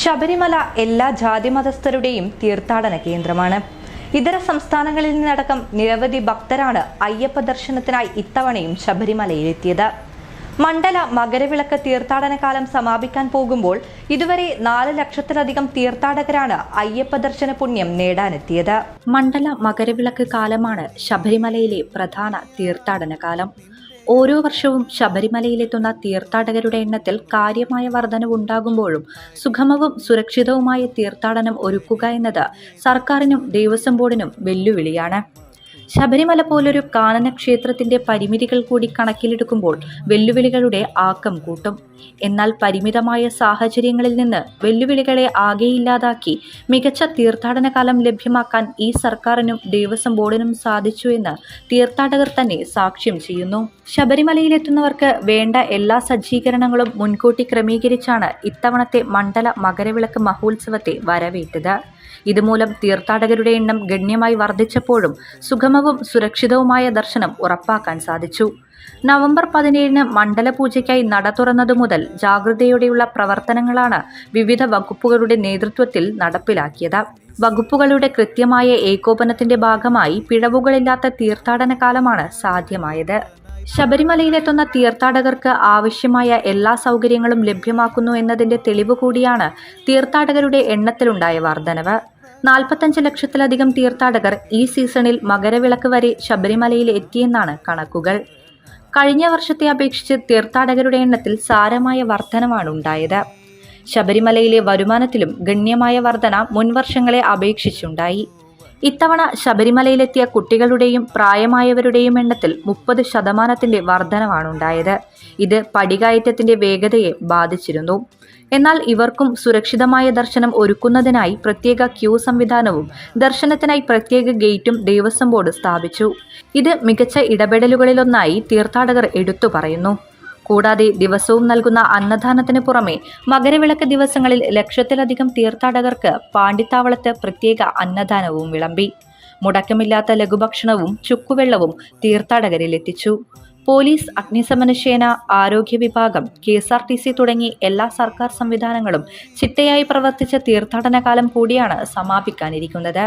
ശബരിമല എല്ലാ ജാതിമതസ്ഥരുടെയും തീർത്ഥാടന കേന്ദ്രമാണ്. ഇതര സംസ്ഥാനങ്ങളിൽ നിന്നടക്കം നിരവധി ഭക്തരാണ് അയ്യപ്പ ദർശനത്തിനായി ഇത്തവണയും ശബരിമലയിലെത്തിയത്. മണ്ഡല മകരവിളക്ക് തീർത്ഥാടന കാലം സമാപിക്കാൻ പോകുമ്പോൾ ഇതുവരെ നാല് ലക്ഷത്തിലധികം തീർത്ഥാടകരാണ് അയ്യപ്പ ദർശന പുണ്യം നേടാനെത്തിയത്. മണ്ഡല മകരവിളക്ക് കാലമാണ് ശബരിമലയിലെ പ്രധാന തീർത്ഥാടന കാലം. ഓരോ വർഷവും ശബരിമലയിലെത്തുന്ന തീർത്ഥാടകരുടെ എണ്ണത്തിൽ കാര്യമായ വർധനവുണ്ടാകുമ്പോഴും സുഗമവും സുരക്ഷിതവുമായ തീർത്ഥാടനം ഒരുക്കുക എന്നത് സർക്കാരിനും ദേവസ്വം ബോർഡിനും വെല്ലുവിളിയാണ്. ശബരിമല പോലൊരു കാനന ക്ഷേത്രത്തിന്റെ പരിമിതികൾ കൂടി കണക്കിലെടുക്കുമ്പോൾ വെല്ലുവിളികളുടെ ആക്കം കൂട്ടും. എന്നാൽ പരിമിതമായ സാഹചര്യങ്ങളിൽ നിന്ന് വെല്ലുവിളികളെ ആകെയില്ലാതാക്കി മികച്ച തീർത്ഥാടന കാലം ലഭ്യമാക്കാൻ ഈ സർക്കാരിനും ദേവസ്വം ബോർഡിനും സാധിച്ചു എന്ന് തീർത്ഥാടകർ തന്നെ സാക്ഷ്യം ചെയ്യുന്നു. ശബരിമലയിലെത്തുന്നവർക്ക് വേണ്ട എല്ലാ സജ്ജീകരണങ്ങളും മുൻകൂട്ടി ക്രമീകരിച്ചാണ് ഇത്തവണത്തെ മണ്ഡല മകരവിളക്ക് മഹോത്സവത്തെ വരവേറ്റത്. ഇതുമൂലം തീർത്ഥാടകരുടെ എണ്ണം ഗണ്യമായി വർദ്ധിച്ചപ്പോഴും സുഗമവും സുരക്ഷിതവുമായ ദർശനം ഉറപ്പാക്കാൻ സാധിച്ചു. നവംബർ പതിനേഴിന് മണ്ഡലപൂജയ്ക്കായി നട തുറന്നതു മുതൽ ജാഗ്രതയോടെയുള്ള പ്രവർത്തനങ്ങളാണ് വിവിധ വകുപ്പുകളുടെ നേതൃത്വത്തിൽ നടപ്പിലാക്കിയത്. വകുപ്പുകളുടെ കൃത്യമായ ഏകോപനത്തിന്റെ ഭാഗമായി പിഴവുകളില്ലാത്ത തീർത്ഥാടന കാലമാണ് സാധ്യമായത്. ശബരിമലയിലെത്തുന്ന തീർത്ഥാടകർക്ക് ആവശ്യമായ എല്ലാ സൗകര്യങ്ങളും ലഭ്യമാക്കുന്നു എന്നതിന്റെ തെളിവ് കൂടിയാണ് തീർത്ഥാടകരുടെ എണ്ണത്തിലുണ്ടായ വർധനവ്. നാൽപ്പത്തഞ്ച് ലക്ഷത്തിലധികം തീർത്ഥാടകർ ഈ സീസണിൽ മകരവിളക്ക് വരെ ശബരിമലയിൽ എത്തിയെന്നാണ് കണക്കുകൾ. കഴിഞ്ഞ വർഷത്തെ അപേക്ഷിച്ച് തീർത്ഥാടകരുടെ എണ്ണത്തിൽ സാരമായ വർധനമാണ് ഉണ്ടായത്. ശബരിമലയിലെ വരുമാനത്തിലും ഗണ്യമായ വർധന മുൻവർഷങ്ങളെ അപേക്ഷിച്ചുണ്ടായി. ഇത്തവണ ശബരിമലയിലെത്തിയ കുട്ടികളുടെയും പ്രായമായവരുടെയും എണ്ണത്തിൽ മുപ്പത് ശതമാനത്തിന്റെ വർധനവാണുണ്ടായത്. ഇത് പടികയറ്റത്തിന്റെ വേഗതയെ ബാധിച്ചിരുന്നു. എന്നാൽ ഇവർക്കും സുരക്ഷിതമായ ദർശനം ഒരുക്കുന്നതിനായി പ്രത്യേക ക്യൂ സംവിധാനവും ദർശനത്തിനായി പ്രത്യേക ഗേറ്റും ദേവസ്വം ബോർഡ് സ്ഥാപിച്ചു. ഇത് മികച്ച ഇടപെടലുകളിലൊന്നായി തീർത്ഥാടകർ എടുത്തു പറയുന്നു. കൂടാതെ ദിവസവും നൽകുന്ന അന്നദാനത്തിന് പുറമെ മകരവിളക്ക് ദിവസങ്ങളിൽ ലക്ഷത്തിലധികം തീർത്ഥാടകർക്ക് പാണ്ടിത്താവളത്ത് പ്രത്യേക അന്നദാനവും വിളമ്പി. മുടക്കമില്ലാത്ത ലഘുഭക്ഷണവും ചുക്കുവെള്ളവും തീർത്ഥാടകരിൽ എത്തിച്ചു. പോലീസ് അഗ്നിശമനസേന ആരോഗ്യ വിഭാഗം K S R T C തുടങ്ങി എല്ലാ സർക്കാർ സംവിധാനങ്ങളും ചിട്ടയായി പ്രവർത്തിച്ച തീർത്ഥാടന കാലം കൂടിയാണ് സമാപിക്കാനിരിക്കുന്നത്.